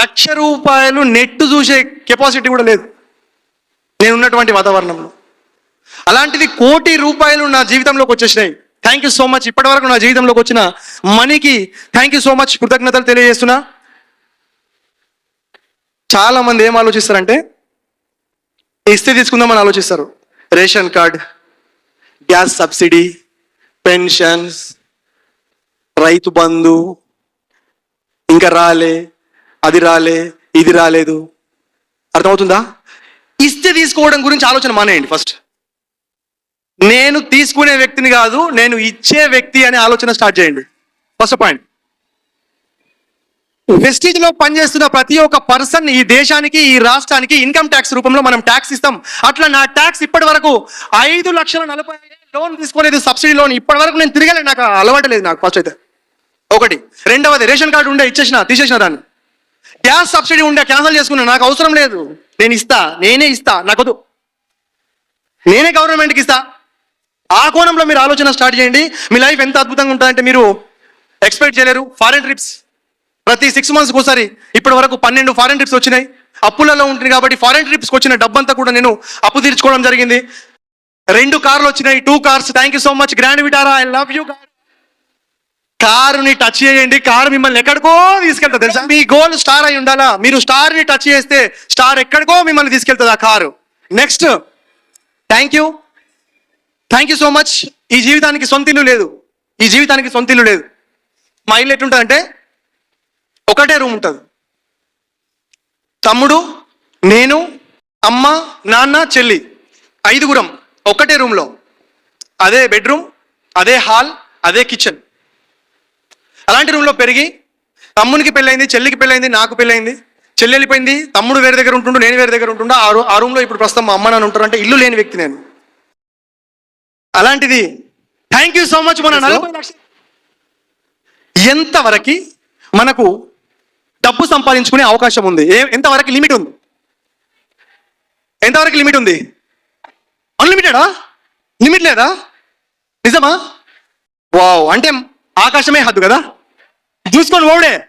లక్ష రూపాయలు నెట్ చూసే కెపాసిటీ కూడా లేదు. నేను ఉన్నటువంటి వాతావరణంలో. అలాంటిది కోటి రూపాయలు నా జీవితంలోకి వచ్చేసినాయి. థ్యాంక్ యూ సో మచ్ ఇప్పటి వరకు నా జీవితంలోకి వచ్చిన మనీకి థ్యాంక్ యూ సో మచ్ కృతజ్ఞతలు తెలియజేస్తున్నా. చాలా మంది ఏం ఆలోచిస్తారంటే ఇస్తే తీసుకుందామని ఆలోచిస్తారు. Ration card gas subsidy pensions Rythu Bandhu ఇంకా రాలే అది రాలే ఇది రాలేదు. అర్థమవుతుందా? ఇస్తే తీసుకోవడం గురించి ఆలోచన మానేయండి ఫస్ట్. నేను తీసుకునే వ్యక్తిని కాదు నేను ఇచ్చే వ్యక్తి అనే ఆలోచన స్టార్ట్ చేయండి. ఫస్ట్ పాయింట్ వెస్టీజ్లో పనిచేస్తున్న ప్రతి ఒక్క పర్సన్ ఈ దేశానికి ఈ రాష్ట్రానికి ఇన్కమ్ ట్యాక్స్ రూపంలో మనం ట్యాక్స్ ఇస్తాం. అట్లా నా ట్యాక్స్ ఇప్పటి వరకు ఐదు లక్షల నలభై లోన్ తీసుకునేది సబ్సిడీ లోన్. ఇప్పటి వరకు నేను తిరగలేదు నాకు అలవాటు లేదు నాకు ఫస్ట్ అయితే. ఒకటి. రెండవది రేషన్ కార్డు ఉండే ఇచ్చేసిన తీసేసిన దాన్ని. గ్యాస్ సబ్సిడీ ఉండే క్యాన్సిల్ చేసుకున్నాను నాకు అవసరం లేదు. నేను ఇస్తా నేనే ఇస్తా నాకొద్దు. నేనే గవర్నమెంట్కి ఇస్తా. ఆ కోణంలో మీరు ఆలోచన స్టార్ట్ చేయండి. మీ లైఫ్ ఎంత అద్భుతంగా ఉంటుందంటే మీరు ఎక్స్పెక్ట్ చేయలేరు. Foreign trips. ప్రతి సిక్స్ మంత్స్కి ఒకసారి ఇప్పటి వరకు పన్నెండు ఫారెన్ ట్రిప్స్ వచ్చినాయి. అప్పులలో ఉంటుంది కాబట్టి ఫారెన్ ట్రిప్స్కి వచ్చిన డబ్బంతా కూడా నేను అప్పు తీర్చుకోవడం జరిగింది. రెండు కార్లు వచ్చినాయి two cars. Thank you so much Grand Vitara I love you కారుని టచ్ చేయండి. కారు మిమ్మల్ని ఎక్కడికో తీసుకెళ్తా తెలుసా? మీ గోల్ స్టార్ అయి ఉండాలా? మీరు స్టార్ని టచ్ చేస్తే స్టార్ ఎక్కడికో మిమ్మల్ని తీసుకెళ్తుంది ఆ car. Next thank you thank you so much ఈ జీవితానికి సొంత ఇల్లు లేదు. ఈ జీవితానికి సొంత ఇల్లు లేదు. మా ఇల్లు ఎట్లుంటుందంటే ఒకటే రూమ్ ఉంటుంది. తమ్ముడు నేను అమ్మ నాన్న చెల్లి ఐదుగురం ఒకటే రూమ్లో. అదే బెడ్రూమ్ అదే హాల్ అదే కిచెన్. అలాంటి రూమ్లో పెరిగి తమ్మునికి పెళ్ళైంది చెల్లికి పెళ్ళైంది నాకు పెళ్ళైంది చెల్లి వెళ్ళిపోయింది తమ్ముడు వేరే దగ్గర ఉంటుండు నేను వేరే దగ్గర ఉంటుండా ఆ రూ ఆ రూమ్లో ఇప్పుడు ప్రస్తుతం మా అమ్మ నాన్న ఉంటారు అంటే ఇల్లు లేని వ్యక్తి నేను. అలాంటిది థ్యాంక్ యూ సో మచ్ మన నలభై లక్షలు ఎంతవరకు మనకు డబ్బు సంపాదించుకునే అవకాశం ఉంది? ఏ ఎంతవరకు లిమిట్ ఉంది? ఎంతవరకు లిమిట్ ఉంది? అన్లిమిటెడా లిమిట్ లేదా? నిజమా? వావ్ అంటే ఆకాశమే హద్దు కదా? చూసుకొని ఓడే.